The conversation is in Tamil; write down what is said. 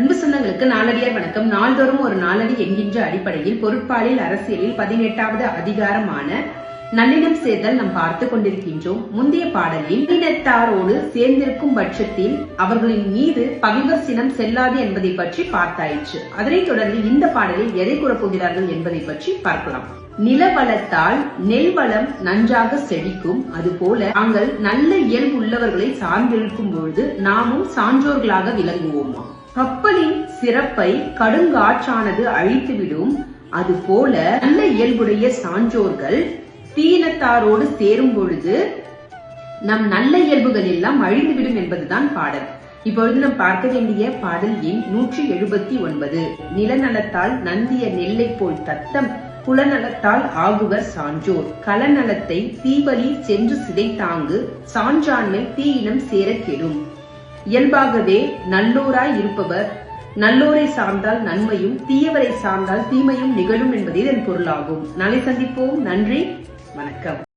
அன்பு சொந்தங்களுக்கு நாளடியார் வணக்கம். நாள்தோறும் ஒரு நாளடி என்கின்ற அடிப்படையில் பொருட்பாலில் அரசியலில் பதினெட்டாவது அதிகாரமான நல்லினம் சேர்தல் நாம் பார்த்து கொண்டிருக்கின்றோம். முந்தைய பாடலில் இனத்தாரோடு சேர்ந்திருக்கும் பட்சத்தில் அவர்களின் மீது பவிவசினம் செல்லாது என்பதை பற்றி பார்த்தாயிற்று. அதனைத் தொடர்ந்து இந்த பாடலில் எதை கூறப்போகிறார்கள் என்பதை பற்றி பார்க்கலாம். நிலவளத்தால் நெல் வளம் நன்றாக செழிக்கும். அதுபோல நாங்கள் நல்ல இயல்பு உள்ளவர்களை சார்ந்திருக்கும் பொழுது நாமும் சான்றோர்களாக விளங்குவோமா? கப்பலின் சிறப்பை கடுங்காற்றானது அழித்துவிடும். அதுபோல நல்ல இயல்புடைய சான்றோர்கள் தீனத்தாரோடு சேரும் பொழுது நம் நல்ல இயல்புகள் எல்லாம் அழிந்துவிடும் என்பதுதான் பாடல். இப்பொழுது நாம் பார்க்க வேண்டிய பாடல் எண் நூற்றி எழுபத்தி ஒன்பது. நிலநலத்தால் நந்திய நெல்லை போல் தத்தம் குலநலத்தால் ஆகுவர் சான்றோர். கலநலத்தை தீவலி சென்று சிதைத்தாங்கு சான்றாண்மை தீயினம் சேரக்கெடும். கெடும் இயல்பாகவே நல்லோராய் இருப்பவர் நல்லோரை சார்ந்தால் நன்மையும் தீயவரை சார்ந்தால் தீமையும் நிகழும் என்பதே இதன் பொருளாகும். நாளை சந்திப்போம். நன்றி. வணக்கம்.